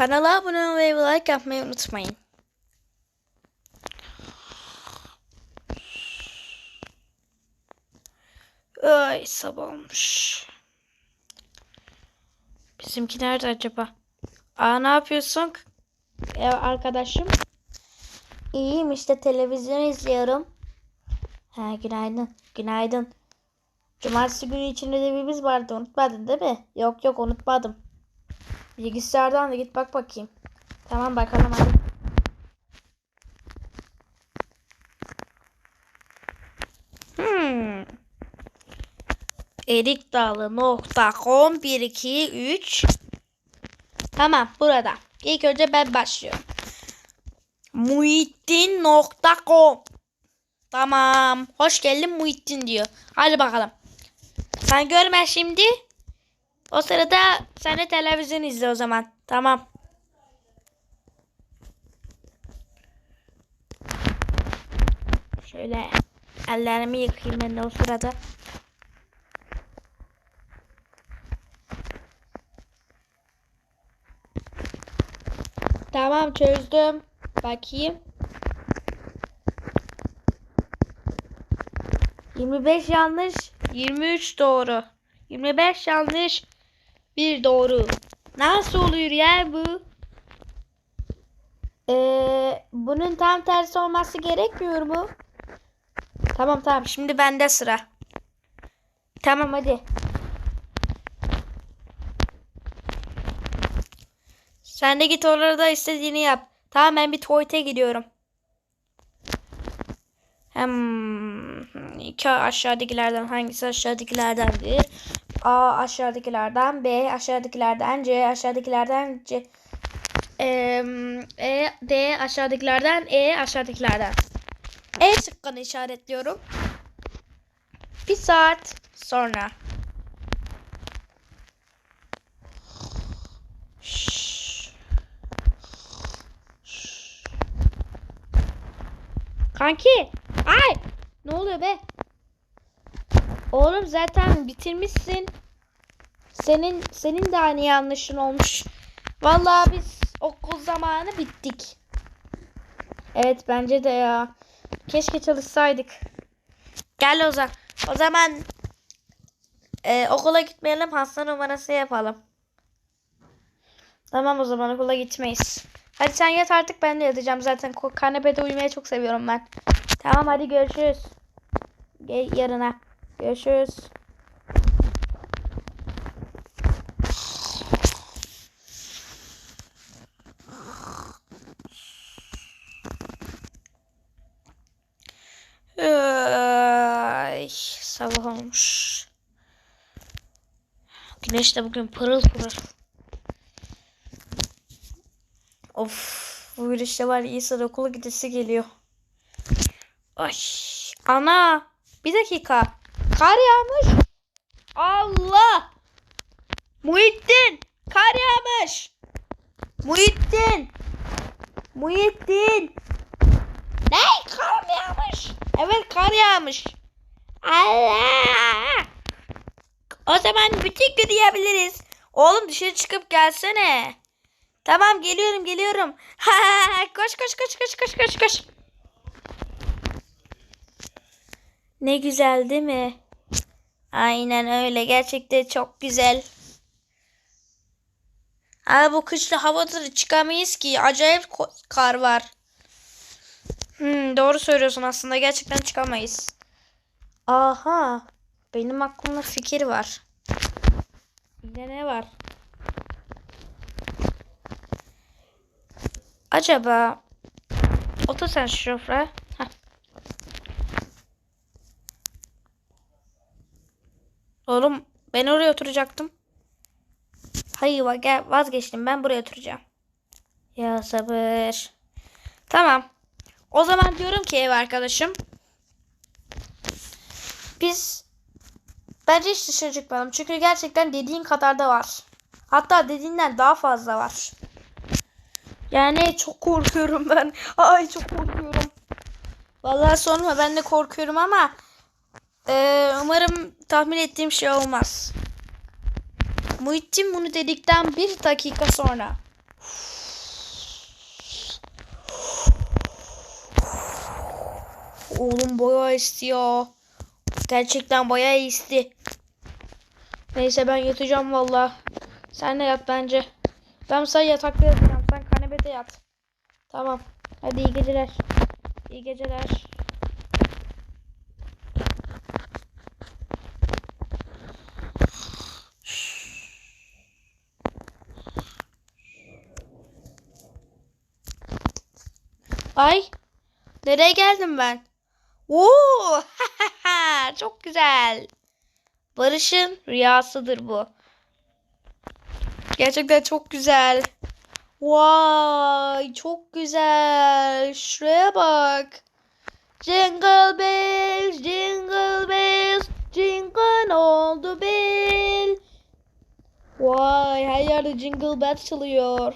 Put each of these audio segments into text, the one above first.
Kanala abone olmayı ve like yapmayı unutmayın. Ay sabah olmuş. Bizimki nerede acaba? Aa ne yapıyorsun? Ya arkadaşım. İyiyim işte televizyon izliyorum. Ha günaydın. Günaydın. Cumartesi günü içinde ödevimiz vardı. Unutmadın değil mi? Yok yok unutmadım. Bilgisayardan da git bak bakayım. Tamam bakalım hadi. Hmm. Erikdalı.com 1 2 3 Tamam burada. İlk önce ben başlıyorum. Muhittin.com Tamam. Hoş geldin Muhittin diyor. Hadi bakalım. Sen görme şimdi. O sırada sen de televizyon izle o zaman. Tamam. Şöyle ellerimi yıkayayım ben de o sırada. Tamam çözdüm. Bakayım. 25 yanlış, 23 doğru. 25 yanlış, 1 doğru. Nasıl oluyor ya bu? Ee, bunun tam tersi olması gerekmiyor mu? Tamam tamam şimdi bende sıra. Tamam hadi. Sen de git orada istediğini yap. Tamam ben bir tuvalete gidiyorum. Hem iki aşağıdakilerden hangisi aşağıdakilerdendir? A aşağıdakilerden, B aşağıdakilerden, C aşağıdakilerden, C Em, E, D aşağıdakilerden, E aşağıdakilerden. E şıkkını işaretliyorum. Bir saat sonra. Kanki. Ay. Ne oluyor be? Oğlum zaten bitirmişsin. Senin senin de aynı yanlışın olmuş. Vallahi biz okul zamanı bittik. Evet bence de ya. Keşke çalışsaydık. Gel o zaman. O zaman e, okula gitmeyelim hasta numarası yapalım. Tamam o zaman okula gitmeyiz. Hadi sen yat artık ben de yatacağım zaten. Kanepede uyumayı çok seviyorum ben. Tamam hadi görüşürüz. Gel yarına. Görüşürüz. Ay, sabah olmuş. Güneş de bugün pırıl pırıl. Of, bu güneşte var insan okula gidesi geliyor. Ay, ana, bir dakika. Kar yağmış. Allah. Muhittin, kar yağmış. Muhittin. Muhittin. Ne? Kar mı yağmış? Evet kar yağmış. Allah! O zaman bütün gün yiyebiliriz. Oğlum dışarı çıkıp gelsene. Tamam geliyorum geliyorum. Koş koş koş koş koş koş koş. Ne güzel değil mi? Aynen öyle. Gerçekten çok güzel. Ama bu kışta havada çıkamayız ki. Acayip kar var. Hmm, doğru söylüyorsun aslında. Gerçekten çıkamayız. Aha. Benim aklımda fikir var. Yine ne var? Acaba otur sen şofra. Oğlum ben oraya oturacaktım. Hayır vazgeçtim ben buraya oturacağım. Ya sabır. Tamam. O zaman diyorum ki ev arkadaşım. Biz bence hiç dışarı çıkmayalım. Çünkü gerçekten dediğin kadar da var. Hatta dediğinden daha fazla var. Yani çok korkuyorum ben. Ay çok korkuyorum. Vallahi sorma ben de korkuyorum ama ee, umarım tahmin ettiğim şey olmaz. Muhittin bunu dedikten bir dakika sonra. Oğlum boya istiyor. Gerçekten boya isti. Neyse ben yatacağım valla. Sen de yat bence. Ben sen yatakta yatacağım. Sen kanepede yat. Tamam. Hadi iyi geceler. İyi geceler. Ay. Nereye geldim ben? Oo! Çok güzel. Barış'ın rüyasıdır bu. Gerçekten çok güzel. Vay çok güzel. Şuraya bak. Jingle bells, jingle bells, jingle all the bell. Vay her yerde jingle bells çalıyor.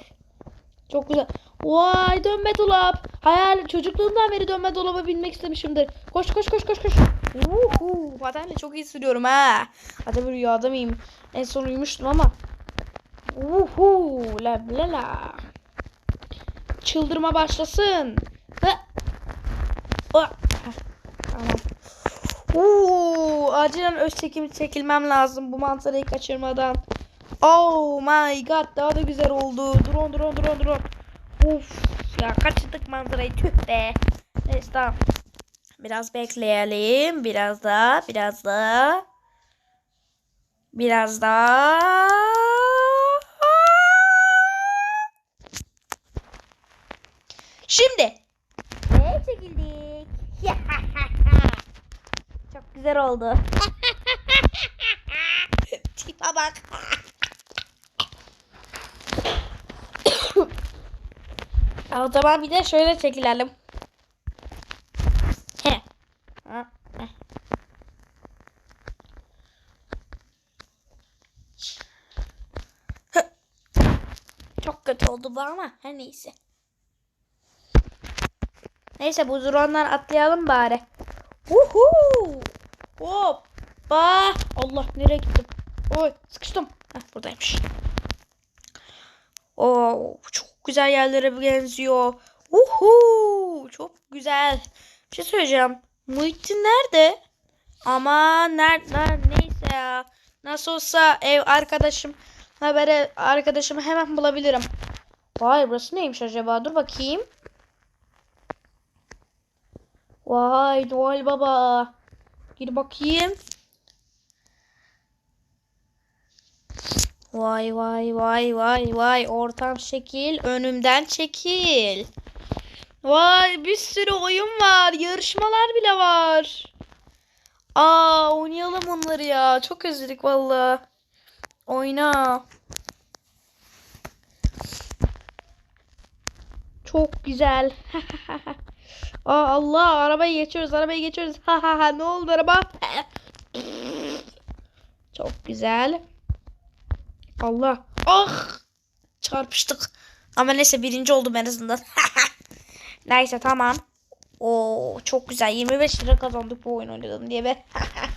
Çok güzel. Vay dönme dolap. Hayal çocukluğumdan beri dönme dolaba binmek istemişimdir. Koş koş koş koş koş. Uhu, patenle çok iyi sürüyorum ha. Acaba rüyada mıyım? En son uyumuştum ama. Uhu, la la la. Çıldırma başlasın. Ah, Tamam. Uuu, acilen öz çekim çekilmem lazım bu manzarayı kaçırmadan. Oh my god daha da güzel oldu. Drone drone drone drone. Uf ya kaçırdık manzarayı tüh be. Neyse tamam. Biraz bekleyelim. Biraz daha biraz daha. Biraz daha. Şimdi. Ve çekildik. Çok güzel oldu. Tipe bak. O zaman bir de şöyle çekilelim. Hı. Çok kötü oldu bu ama her neyse. Neyse bu drone'dan atlayalım bari. Uhu! Hoppa! Allah nereye gittim? Oy sıkıştım. Heh, buradaymış. Oo çok güzel yerlere benziyor. Uhu! Çok güzel. Bir şey söyleyeceğim. Muhittin nerede? Ama nerede? Neyse ya. Nasıl olsa ev arkadaşım habere arkadaşımı hemen bulabilirim. Vay burası neymiş acaba? Dur bakayım. Vay Noel Baba. Gir bakayım. Vay vay vay vay vay ortam şekil önümden çekil. Vay bir sürü oyun var yarışmalar bile var. Aa oynayalım onları ya çok özledik valla. Oyna. Çok güzel. Aa Allah arabayı geçiyoruz arabayı geçiyoruz. Ha ha ha ne oldu araba? Çok güzel. Allah. Ah! Çarpıştık. Ama neyse birinci oldum en azından. neyse tamam. Oo çok güzel. 25 lira kazandık bu oyun oynadım diye be.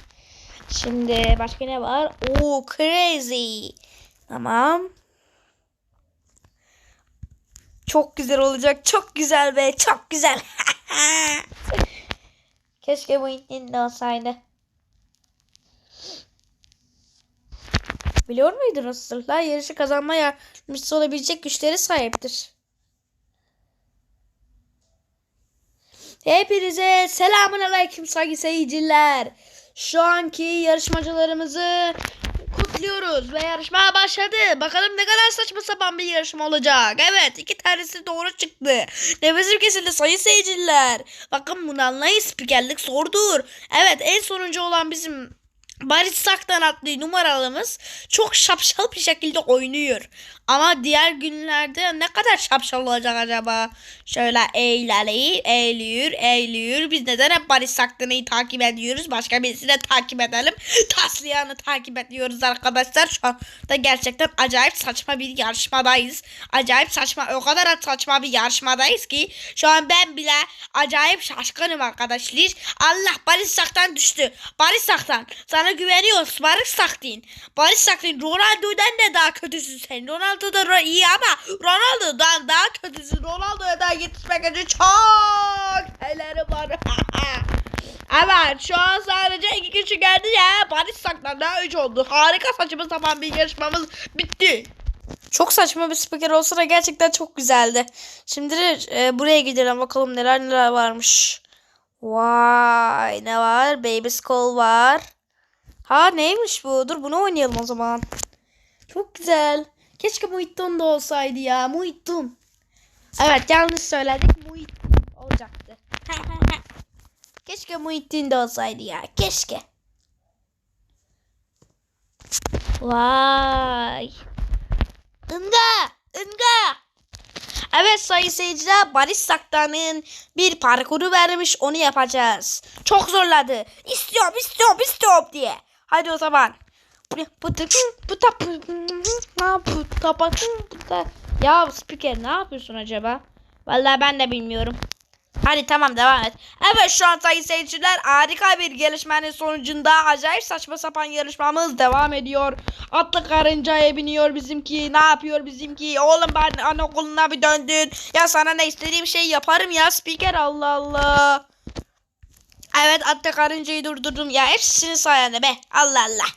Şimdi başka ne var? Oo crazy. Tamam. Çok güzel olacak. Çok güzel be. Çok güzel. Keşke bu Nintendo olsaydı. Biliyor muydunuz? Sırlar yarışı kazanma yardımcısı olabilecek güçlere sahiptir. Hepinize selamun aleyküm sayın seyirciler. Şu anki yarışmacılarımızı kutluyoruz ve yarışma başladı. Bakalım ne kadar saçma sapan bir yarışma olacak. Evet iki tanesi doğru çıktı. Nefesim kesildi sayın seyirciler. Bakın bunu anlayın spikerlik zordur. Evet en sonuncu olan bizim Barış Sak'tan adlı numaralımız çok şapşal bir şekilde oynuyor. Ama diğer günlerde ne kadar şapşal olacak acaba? Şöyle eğleli, eğliyor, eğliyor. Biz neden hep Barış Sak'tan'ı takip ediyoruz? Başka birisini de takip edelim. Taslayan'ı takip ediyoruz arkadaşlar. Şu anda gerçekten acayip saçma bir yarışmadayız. Acayip saçma, o kadar saçma bir yarışmadayız ki şu an ben bile acayip şaşkınım arkadaşlar. Allah Barış Sak'tan düştü. Barış Sak'tan sana sana güveniyoruz. Barış Saktin. Barış Saktin Ronaldo'dan da daha kötüsün sen. Ronaldo da iyi ama Ronaldo'dan daha kötüsün. Ronaldo'ya daha yetişmek için çok şeyleri var. evet şu an sadece iki kişi geldi ya. Barış Saktin daha üç oldu. Harika saçma sapan bir yarışmamız bitti. Çok saçma bir spiker olsa da gerçekten çok güzeldi. Şimdi e, buraya gidelim bakalım neler neler varmış. Vay ne var? Baby Skull var. Ha neymiş bu? Dur bunu oynayalım o zaman. Çok güzel. Keşke Muhittin de olsaydı ya. Muhittin. Evet yanlış söyledik. Muhittin olacaktı. Keşke Muhittin de olsaydı ya. Keşke. Vay. Inga! Inga! Evet sayın seyirciler Barış Saktan'ın bir parkuru vermiş onu yapacağız. Çok zorladı. İstiyorum istiyorum istiyorum diye. Hadi o zaman. Ya spiker ne yapıyorsun acaba? Vallahi ben de bilmiyorum. Hadi tamam devam et. Evet şu an sayın seyirciler harika bir gelişmenin sonucunda acayip saçma sapan yarışmamız devam ediyor. Atlı karıncaya biniyor bizimki. Ne yapıyor bizimki? Oğlum ben anaokuluna bir döndün. Ya sana ne istediğim şey yaparım ya spiker Allah Allah. Evet atlı karıncayı durdurdum ya. Hepsinin sayende be. Allah Allah.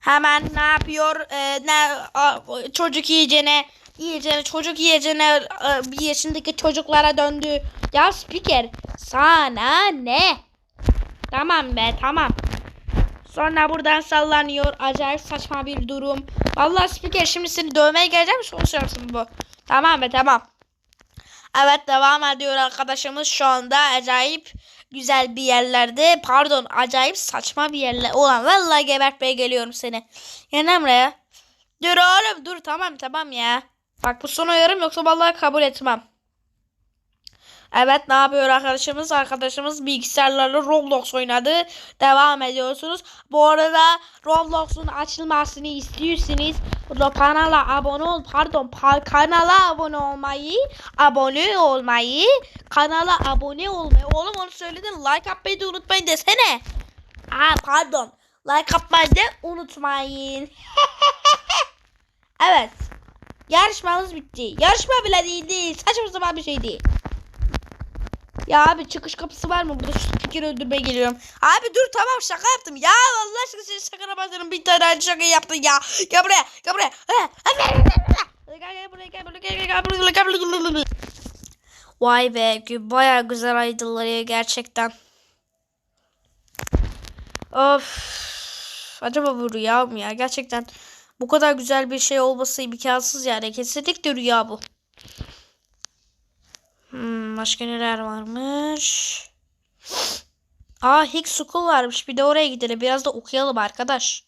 Hemen ne yapıyor? Ee, ne a, çocuk yiyeceğine yiyeceğine çocuk yiyeceğine e, bir yaşındaki çocuklara döndü. Ya spiker sana ne? Tamam be tamam. Sonra buradan sallanıyor. Acayip saçma bir durum. Vallahi spiker şimdi seni dövmeye geleceğim. Konuşacaksın bu. Tamam be tamam. Evet devam ediyor arkadaşımız şu anda acayip güzel bir yerlerde pardon acayip saçma bir yerler olan vallahi gebertmeye geliyorum seni. Lan buraya. Dur oğlum dur tamam tamam ya. Bak bu son uyarım yoksa vallahi kabul etmem. Evet ne yapıyor arkadaşımız? Arkadaşımız bilgisayarlarla Roblox oynadı. Devam ediyorsunuz. Bu arada Roblox'un açılmasını istiyorsanız kanala abone ol pardon pa- kanala abone olmayı abone olmayı kanala abone olmayı oğlum onu söyledin like atmayı da unutmayın desene. Aa pardon like atmayı da unutmayın. evet. Yarışmamız bitti. Yarışma bile değildi. Saçma sapan bir şeydi. Ya abi çıkış kapısı var mı? Burada şu spikeri öldürmeye geliyorum. Abi dur tamam şaka yaptım. Ya Allah aşkına senin şakana başlarım. Bir tane aynı şakayı yaptın ya. Gel buraya. Gel buraya. Vay be. Baya güzel aydınlanıyor gerçekten. Of. Acaba bu rüya mı ya? Gerçekten bu kadar güzel bir şey olması imkansız yani. Kesinlikle rüya bu. Hmm, başka neler varmış? Aa Higgs School varmış. Bir de oraya gidelim. Biraz da okuyalım arkadaş.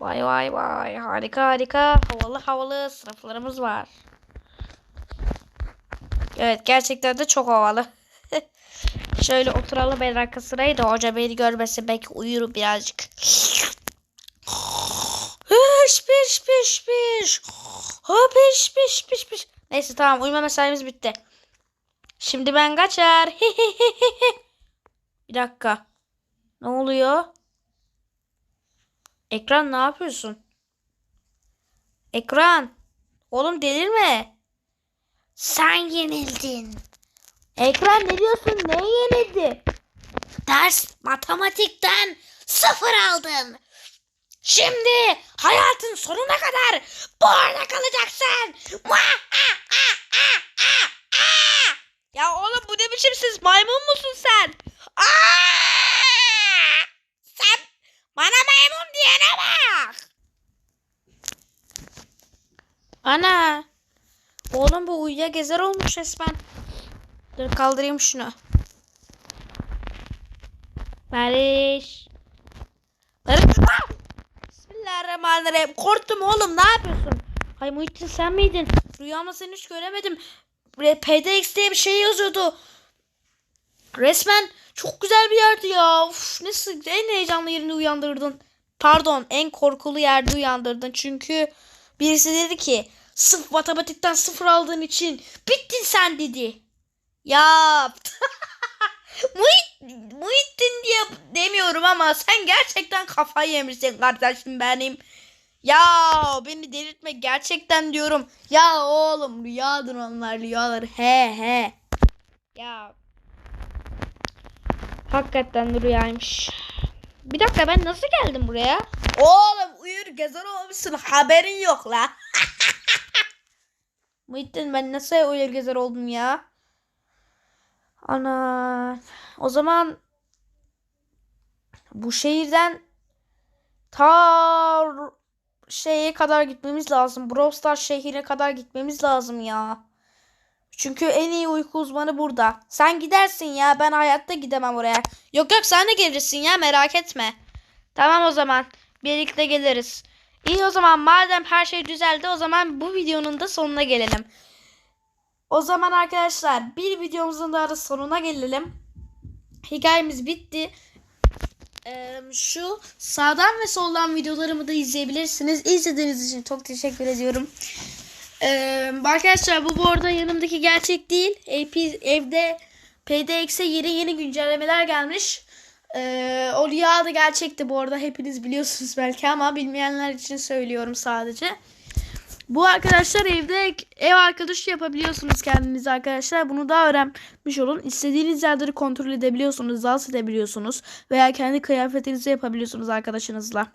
Vay vay vay. Harika harika. Havalı havalı sınıflarımız var. Evet gerçekten de çok havalı. Şöyle oturalım en arka sırayı da hoca beni görmesin belki uyurum birazcık. Piş piş piş piş. Ha piş piş piş piş. Neyse tamam uyuma mesaimiz bitti. Şimdi ben kaçar. Bir dakika. Ne oluyor? Ekran ne yapıyorsun? Ekran. Oğlum delirme. Sen yenildin. Ekran ne diyorsun? Ne yenildi? Ders matematikten sıfır aldın. Şimdi hayatın sonuna kadar bu arada kalacaksın. Ya oğlum bu ne biçim siz maymun musun sen? Aa! Sen bana maymun diyene bak. Ana. Oğlum bu uyuya gezer olmuş resmen. Dur kaldırayım şunu. Barış. Barış. Ah! Bismillahirrahmanirrahim. Korktum oğlum ne yapıyorsun? Hay Muhittin sen miydin? Rüyamda seni hiç göremedim. PDX diye bir şey yazıyordu. Resmen çok güzel bir yerdi ya. Uf, nasıl en heyecanlı yerinde uyandırdın. Pardon en korkulu yerde uyandırdın. Çünkü birisi dedi ki sırf matematikten sıfır aldığın için bittin sen dedi. Ya Muhit, Muhittin diye demiyorum ama sen gerçekten kafayı yemişsin kardeşim benim. Ya beni delirtme gerçekten diyorum. Ya oğlum rüyadır onlar rüyalar. He he. Ya. Hakikaten rüyaymış. Bir dakika ben nasıl geldim buraya? Oğlum uyur gezer olmuşsun haberin yok la. Muhittin ben nasıl uyur gezer oldum ya? Ana. O zaman bu şehirden ta şeye kadar gitmemiz lazım. Brawl şehrine kadar gitmemiz lazım ya. Çünkü en iyi uyku uzmanı burada. Sen gidersin ya. Ben hayatta gidemem oraya. Yok yok sen de gelirsin ya merak etme. Tamam o zaman. Birlikte geliriz. İyi o zaman madem her şey düzeldi o zaman bu videonun da sonuna gelelim. O zaman arkadaşlar bir videomuzun daha da sonuna gelelim. Hikayemiz bitti. Şu sağdan ve soldan videolarımı da izleyebilirsiniz. İzlediğiniz için çok teşekkür ediyorum. Arkadaşlar bu bu arada yanımdaki gerçek değil. Evde PDX'e yeni yeni güncellemeler gelmiş. O rüya da gerçekti bu arada hepiniz biliyorsunuz belki ama bilmeyenler için söylüyorum sadece. Bu arkadaşlar evde ev arkadaşı yapabiliyorsunuz kendinize arkadaşlar. Bunu da öğrenmiş olun. İstediğiniz yerleri kontrol edebiliyorsunuz, dans edebiliyorsunuz veya kendi kıyafetinizi yapabiliyorsunuz arkadaşınızla.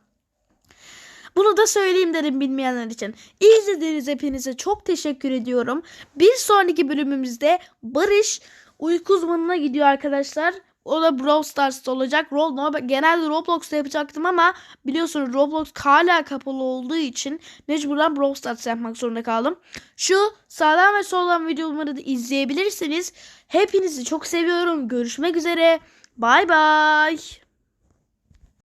Bunu da söyleyeyim dedim bilmeyenler için. İzlediğiniz hepinize çok teşekkür ediyorum. Bir sonraki bölümümüzde Barış uyku uzmanına gidiyor arkadaşlar. O da Brawl Stars'ta olacak. Rol, genelde Roblox'ta yapacaktım ama biliyorsunuz Roblox hala kapalı olduğu için mecburen Brawl Stars yapmak zorunda kaldım. Şu sağdan ve soldan videoları da izleyebilirsiniz. Hepinizi çok seviyorum. Görüşmek üzere. Bay bay.